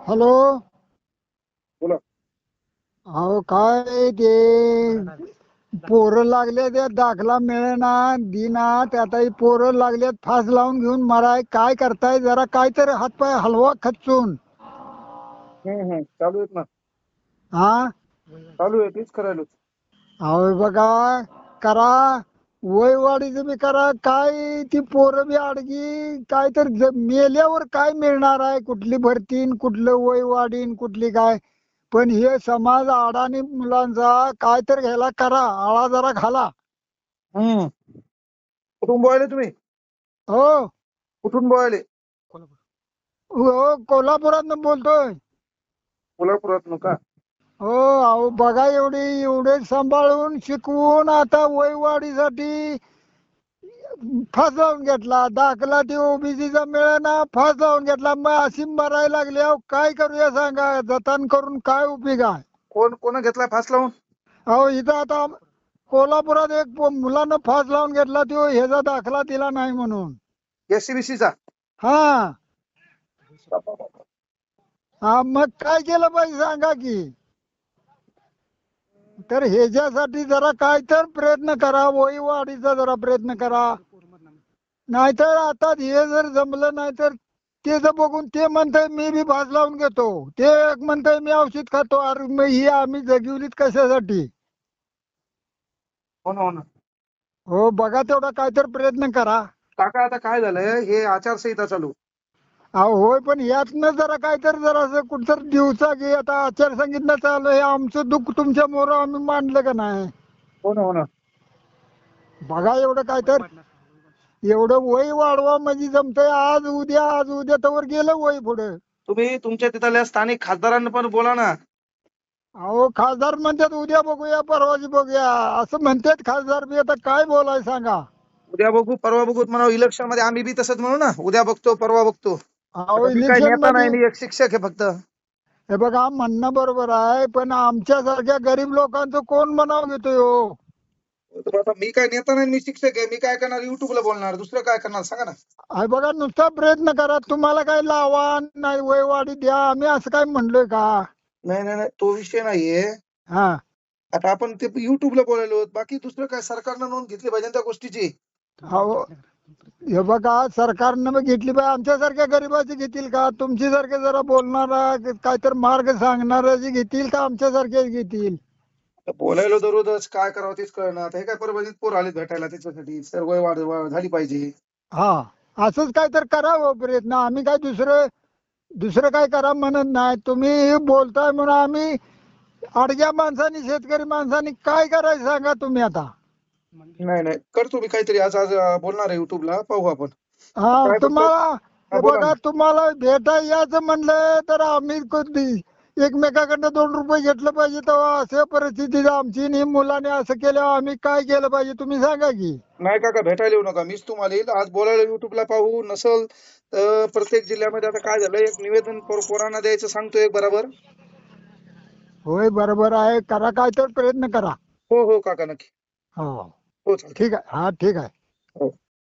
Hello? बोला. अहो काय ते पोरं लागले ते दाखला मिळेना दिना त्यात ही पोरं लागलेत फास लावून घेऊन मराय काय करताय? जरा काय तर हातपाय हलवा खचून. हम्म हम्म. चालू आहेत ना. हा चालू आहे तेच करायला अहो बघा करा. वयवाडीचं बी करा काय ती पोरं बी अडगी काय तर ज- मेल्यावर काय मिळणार आहे? कुठली भरती न कुठलं वय वाढीन कुठली काय? पण हे समाज अडाणी मुलांचा काय तर घ्यायला करा आळा जरा घाला. हम्म. कुठून बोलायले तुम्ही? हो. कुठून बोलायले? हो कोल्हापुरात बोलतोय. कोल्हापुरात का? हो अहो बघा एवढे एवढे सांभाळून शिकवून आता वयवाढीसाठी फास लावून घेतला. दाखला ते ओबीसीचा मिळेना फास लावून घेतला. मग अशी मरायला लागली. अहो काय करूया सांगा? जतन करून काय उपयोग आहे? कोण कोण घेतलाय फास लावून अहो इथं आता कोल्हापुरात एक पो- मुलानं फास लावून घेतला. तो ह्याचा दाखला दिला नाही म्हणून. एससीबीसी चा? हा. हा मग काय केलं पाहिजे सांगा की? तर ह्याच्यासाठी जरा काय तर प्रयत्न करा वय वाढीचा जरा प्रयत्न करा. नाहीतर आता हे जर जमलं नाही तर ते जर बघून ते म्हणतंय मी बी भाज लावून घेतो. ते एक म्हणतंय मी औषध खातो. अरे मग ही आम्ही जगवलीत कशासाठी? हो ना हो ना. हो बघा तेवढा काय तर प्रयत्न करा. काका आता काय झालंय? हे आचारसंहिता चालू. अहो होय पण यातनं जरा काय तर जरा असं कुठतर दिवसा घे. आता आचारसंहिता चालू आहे. आमचं दुःख तुमच्या मोर आम्ही मांडलं का नाही? हो ना हो ना. बघा एवढं काय तर एवढं वय वाढवा म्हणजे जमतंय. आज उद्या आज उद्या तर गेलं वय पुढे. तुम्ही तुमच्या तिथल्या स्थानिक खासदारांना पण बोला ना. अहो खासदार म्हणतात उद्या बघूया परवाची बघूया. असं म्हणतात खासदार बी. आता काय बोलाय सांगा? उद्या बघू परवा बघू. म्हणा इलेक्शनमध्ये आम्ही बी तसंच म्हणू ना. उद्या बघतो परवा बघतो. अहो मी काय इलेक्शन नेता नाही मध्ये मी एक शिक्षक आहे फक्त. हे बघा म्हणणं बरोबर आहे पण आमच्यासारख्या गरीब लोकांचं कोण मनाव घेतोय हो? तर आता मी काय नेता नाही मी शिक्षक आहे मी काय करणार? युट्यूबला बोलणार दुसरं काय करणार? सांगा ना. अरे बघा नुसता प्रयत्न करा तुम्हाला काय लावा नाही वयवाढी द्या आम्ही असं काय म्हणलोय का? नाही नाही नाही तो विषय नाहीये. हा. आता आपण ते युट्यूबला बोलायलो बाकी दुसरं काय सरकारनं नोंद घेतली पाहिजे ना त्या गोष्टीची? अहो हे बघा सरकारनं मग घेतली पाहिजे आमच्यासारख्या गरिबाची घेतील का? तुमची सारखे जरा बोलणारा काहीतरी मार्ग सांगणाऱ्याची घेतील का? आमच्यासारखे घेतील. बोलायलो दररोजच काय करावं तेच कळणार. हे काय परभणीत पोर आले भेटायला त्याच्यासाठी. सर वय वाढ वाढ झाली पाहिजे. हा असंच काय तर करावं प्रयत्न. आम्ही काय दुसरं दुसरं काय करा म्हणत नाही. तुम्ही बोलताय म्हणून आम्ही अडग्या माणसांनी शेतकरी माणसांनी काय करायचं सांगा तुम्ही आता? नाही नाही. करतो मी काहीतरी. आज आज अं, बोलणार आहे युट्यूबला पाहू आपण. हा काय तुम्हाला हे बोला बघा ना. तुम्हाला भेटा यायचं म्हणलं तर आम्ही कधी एकमेकाकडनं दोन रुपये घेतलं पाहिजे तेव्हा अशा परिस्थितीत आमची आणि मुलाने असं केल्यावर आम्ही काय केलं पाहिजे तुम्ही सांगा की. नाही काका भेटायला येऊ नका. मीच तुम्हाला येईल. आज बोलायला युट्यूबला पाहू. नसल तर प्रत्येक जिल्ह्यामध्ये आता काय झालं? एक निवेदन पोर- पोरांना द्यायचं सांगतो एक बरोबर. होय बरोबर आहे. करा काय तर प्रयत्न करा. हो हो काका नक्की. हो. हो ठीक आहे. हा ठीक आहे. हो.